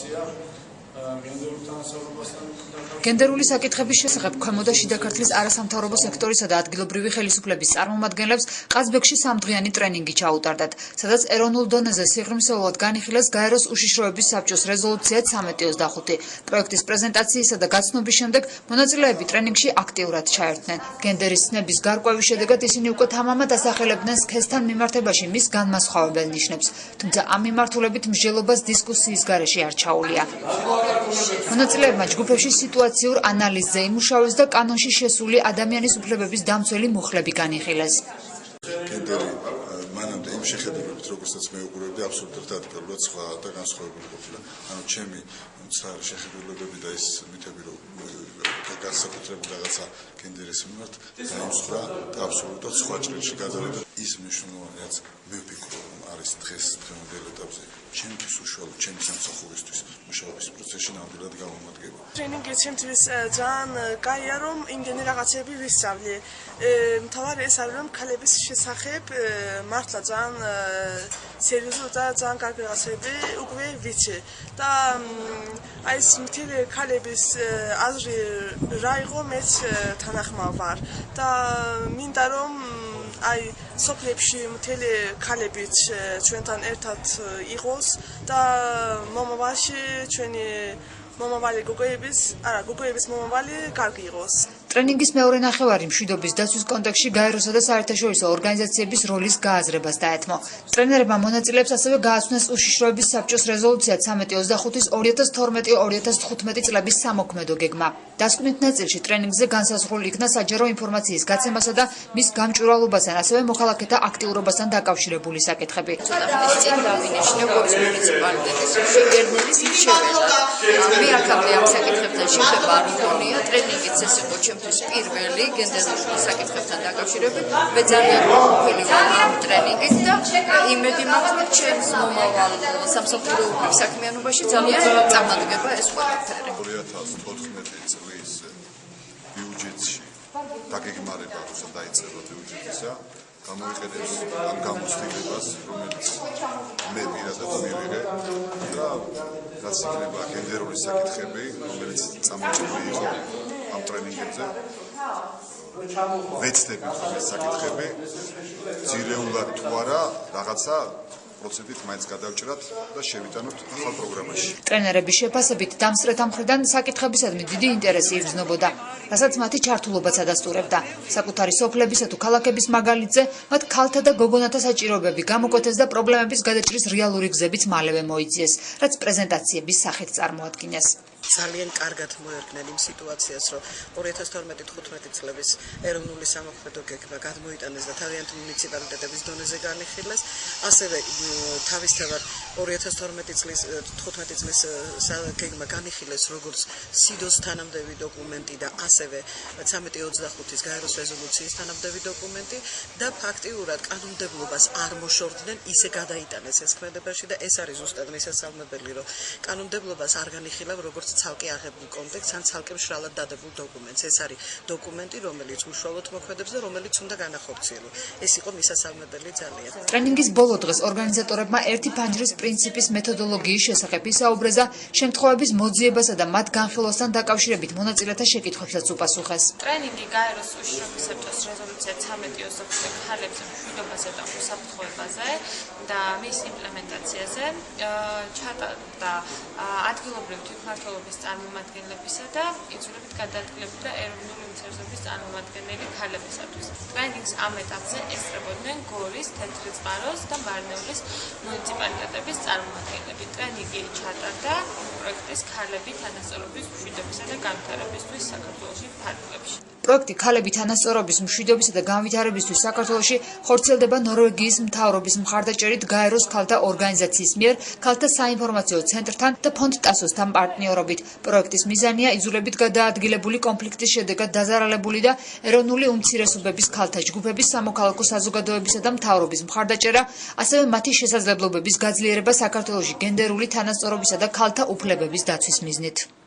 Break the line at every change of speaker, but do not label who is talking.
ინფორმაცია გენდერულ თანასწორობასთან დაკავშირებით.
გენდერული საკითხების შესახებ ქვემო და შიდა ქართლის არასამთავრობო სექტორისა და ადგილობრივი ხელისუფლების წარმომადგენლებს ყაზბეგში სამდღიანი ტრენინგი ჩაუტარდათ, სადაც ეროვნულ დონეზე სიღრმისეულად განიხილეს გაეროს უშიშროების საბჭოს რეზოლუცია 1325. პროექტის პრეზენტაციისა და გაცნობის შემდეგ მონაწილეები ტრენინგში აქტიურად ჩაერთნენ. გენდერის ცნების გარკვევის შედეგად ისინი უკვე თამამად ასახელებდნენ სქესთან მიმართებაში მის განმასხვავებელ ნიშნებს, თუმცა ამ მიმართულებით მსჯელობას დისკუსიის გარეშე არ ჩაუვლია. მონაწილეებმა ჯგუფებში სიტუაციურ ანალიზზე იმუშავეს და კანონში შესული ადამიანის უფლებების დამცველი მუხლები
ა, მანამდე იმ შეხედულებით, როგორცაც მე უყურებდი, აბსოლუტურად რადიკალურად სხვა და განსხვავებული ყოფილა. ანუ ჩემი მცდარი შეხედულებები და ის მითები, რომ განსაკუთრებული რაღაცა გენდერის მიმართ დაიმსხვრა და აბსოლუტურად სხვა ჭრილში გადავიდა. ის მნიშვნელოვანი რაც მე ვფიქრობ, რომ არის დღეს დღევანდელ ეტაპზე ჩემთვის უშუალოდ ჩემი სამსახურისთვის მუშაობის პროცესში ნამდვილად გამომადგება.
ტრენინგი ჩემთვის ძალიან კაია რომ იმდენი რაღაცები ვისწავლე. მთავარი ეს არის რომ ქალების შესახებ მართლა ძალიან სერიოზულ და ძალიან კარგი რაღაცები უკვე ვიცი და აი ეს მთელი ქალების აზრი რა იყო მეც თანახმა ვარ და მინდა რომ აი სოფლებში მთელი ქალებიც ჩვენთან ერთად იყოს და მომავალში ჩვენი მომავალი გოგოების, არა, გოგოების მომავალი კარგი იყოს.
ტრენინგის მეორე ნახევარი მშვიდობის დაცვის კონტექსტში გაეროსა და საერთაშორისო ორგანიზაციების როლის გააზრებას დაეთმო. ტრენერებმა მონაწილეებს ასევე გააცნეს უშიშროების საბჭოს რეზოლუცია 1325-ის 2012-2015 წლების სამოქმედო გეგმა. დასკვნით ნაწილში ტრენინგზე განსაზღვრული იქნა საჯარო ინფორმაციის გაცემასა და მის გამჭვირვალობასთან, ასევე მოქალაქეთა აქტიურობასთან დაკავშირებული საკითხები.
წინ დავინეშნე როგორც მუნიციპალიტეტის შეგერნელის მრჩეველად. მე აქამდე ამ საკითხებთან შეხება არ მქონია, ტრენინგიც ეს იყო ჩემთვის პირველი გენდერული საკითხებთან დაკავშირებით. მე ძალიან მომხმელი ვარ ამ ტრენინგით და იმედი მაქვს, რომ ჩემს მომავალ სამსახურეობრივ საქმიანობაში ძალიან წარმადგება ეს ყველაფერი.
2014 წლის ბიუჯეტში დაგეგმარება როცა დაიწყება ბიუჯეტისა გამოიყენებს ამ გამოცდილებას რომელიც მე პირადად მივიღე და რაც იქნება გენდერული საკითხები რომელიც წამოჭრილი იყო ამ ტრენინგებზე ვეცდები ეს საკითხები ძირეულად თუ არა რაღაცა პროცენტით მაინც გადავჭრათ და შევიტანოთ ახალ პროგრამაში.
ტრენერების შეფასებით დამსწრეთა მხრიდან საკითხებისადმი დიდი ინტერესი იგრძნობოდა, რასაც მათი ჩართულობაც ადასტურებდა. საკუთარი სოფლებისა თუ ქალაქების მაგალითზე მათ ქალთა და გოგონათა საჭიროებები გამოკვეთეს და პრობლემების გადაჭრის რეალური გზებიც მალევე მოიძიეს, რაც პრეზენტაციების სახით წარმოადგინეს.
ძალიან კარგად მოერგნენ იმ სიტუაციას, რომ 2012-15 წლების ეროვნული სამოქმედო გეგმა გადმოიტანეს და თავიანთ მუნიციპალიტეტების დონეზე განიხილეს. ასევე თავისთავად 2012 წლის 15 წლის გეგმა განიხილეს როგორც სიდოს თანამდები დოკუმენტი და ასევე 1325-ის გაეროს რეზოლუციის თანამდები დოკუმენტი და ფაქტიურად კანონმდებლობას არ მოშორდნენ, ისე გადაიტანეს ეს ქმედებაში და ეს არის ზუსტად მისასალმებელი, რომ კანონმდებლობას არ განიხილავ როგორც ცალკე აღებულ კონტექსტს ან ცალკე მშრალად დადებულ დოკუმენტს. ეს არის დოკუმენტი, რომელიც უშუალოდ მოქმედებს და რომელიც უნდა განახორციელო. ეს იყო მისასალმებელი ძალიან.
ტრენინგის ბოლო დღეს ორგანიზატორებმა ერთი ფანჯრის პრინციპის მეთოდოლოგიის შესახებ ისაუბრეს და შემთხვევების მოძიებასა და მათ განხილვასთან დაკავშირებით მონაწილეთა შეკითხვებსაც უპასუხეს.
ტრენინგი გაეროს უშიშრობის საბჭოს რეზოლუცია 1325 ქალებს მშვიდობაზე და უსაფრთხოებაზე და მის იმპლემენტაციაზე ჩატარდა აა, ადგილობრივი თვითმმართველობის წარმომადგენლებისა და იძულებით გადაადგილებული და ეროვნული უმცირესობის წარმომადგენელი ქალებისათვის. ტრენინგს ამ ეტაპზე ესწრებოდნენ გორის, თეთრიწყაროს და მარნეულის მუნიციპალიტეტების წარმომადგენლები. ტრენინგი ჩატარდა პროექტის ქალები თანასწორობის მშვიდობისა და განვითარებისთვის საქართველოში ფარგლებში.
პროექტი ქალები თანასწორობის მშვიდობისა და განვითარებისთვის საქართველოში ხორციელდება ნორვეგიის მთავრობის მხარდაჭერით გაეროს ქალთა ორგანიზაციის მიერ ქალთა საინფორმაციო ცენტრთან და ფონდ ტასოსთან პარტნიორობით. პროექტის მიზანია იძულებით გადაადგილებული კონფლიქტის შედეგად დაზარალებული და ეროვნული უმცირესობების ქალთა ჯგუფების სამოქალაქო საზოგადოებისა და მთავრობის მხარდაჭერა, ასევე მათი შესაძლებლობების გაძლიერება საქართველოში გენდერული თანასწორობისა და ქალთა უფლებების დაცვის მიზნით.